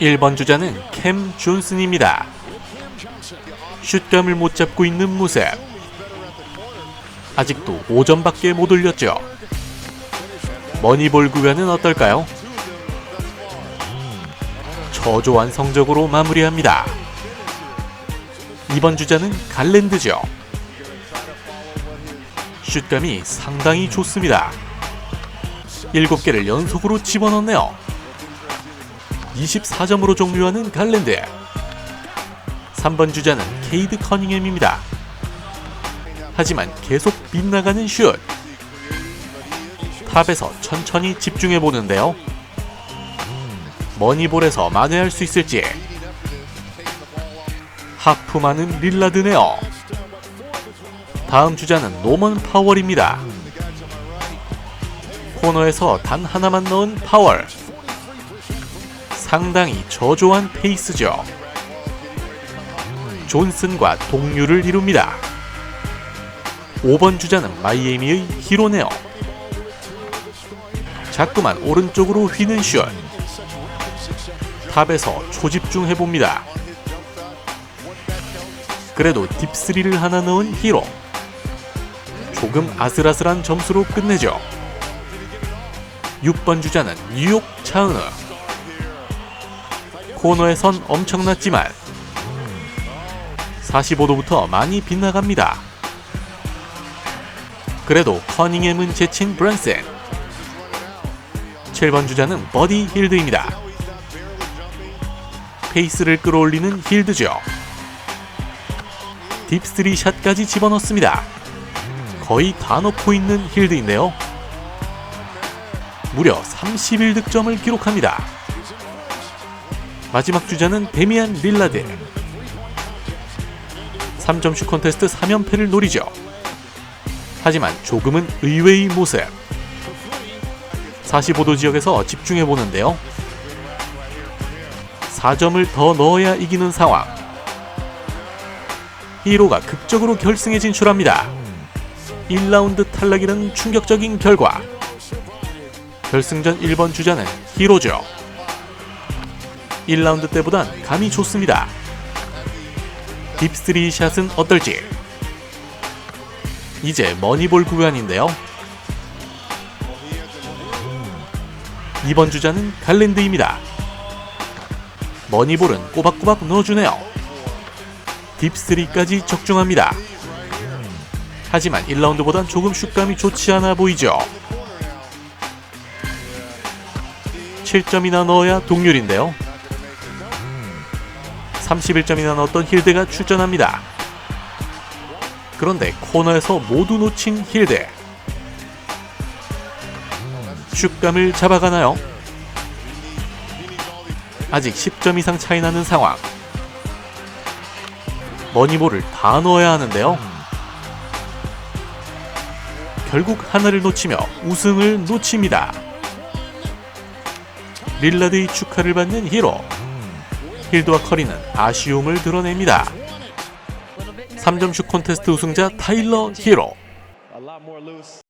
1번 주자는 캠 존슨입니다. 슛감을 못 잡고 있는 모습. 아직도 5점밖에 못 올렸죠. 머니볼 구간은 어떨까요? 저조한 성적으로 마무리합니다. 2번 주자는 갈랜드죠. 슛감이 상당히 좋습니다. 7개를 연속으로 집어넣네요. 24점으로 종료하는 갈랜드. 3번 주자는 케이드 커닝햄입니다. 하지만 계속 빗나가는 슛. 탑에서 천천히 집중해 보는데요. 머니볼에서 만회할 수 있을지. 하프 많은 릴라드네요. 다음 주자는 노먼 파월입니다. 코너에서 단 하나만 넣은 파월. 상당히 저조한 페이스죠. 존슨과 동률을 이룹니다. 5번 주자는 마이애미의 히로네요. 자꾸만 오른쪽으로 휘는 슛. 탑에서 초집중 해봅니다. 그래도 딥스리를 하나 넣은 히로. 조금 아슬아슬한 점수로 끝내죠. 6번 주자는 뉴욕 차은우. 코너에선 엄청났지만 45도부터 많이 빗나갑니다. 그래도 커닝햄은 제친 브랜슨. 7번 주자는 버디 힐드입니다. 페이스를 끌어올리는 힐드죠. 딥스리 샷까지 집어넣습니다. 거의 다 넣고 있는 힐드인데요. 무려 31득점을 기록합니다. 마지막 주자는 데미안 릴라드. 3점슛 콘테스트 3연패를 노리죠. 하지만 조금은 의외의 모습. 45도 지역에서 집중해 보는데요. 4점을 더 넣어야 이기는 상황. 히로가 극적으로 결승에 진출합니다. 1라운드 탈락이라는 충격적인 결과. 결승전 1번 주자는 히로죠. 1라운드 때보단 감이 좋습니다. 딥스리 샷은 어떨지. 이제 머니볼 구간인데요. 2번 주자는 갈랜드입니다. 머니볼은 꼬박꼬박 넣어주네요. 딥스리까지 적중합니다. 하지만 1라운드보단 조금 슛감이 좋지 않아 보이죠. 7점이나 넣어야 동률인데요. 31점이나 넣었던 힐드가 출전합니다. 그런데 코너에서 모두 놓친 힐드. 슛감을 잡아가나요? 아직 10점 이상 차이 나는 상황. 머니볼을 다 넣어야 하는데요. 결국 하나를 놓치며 우승을 놓칩니다. 릴라드의 축하를 받는 히로. 힐드와 커리는 아쉬움을 드러냅니다. 3점슛 콘테스트 우승자 타일러 히로.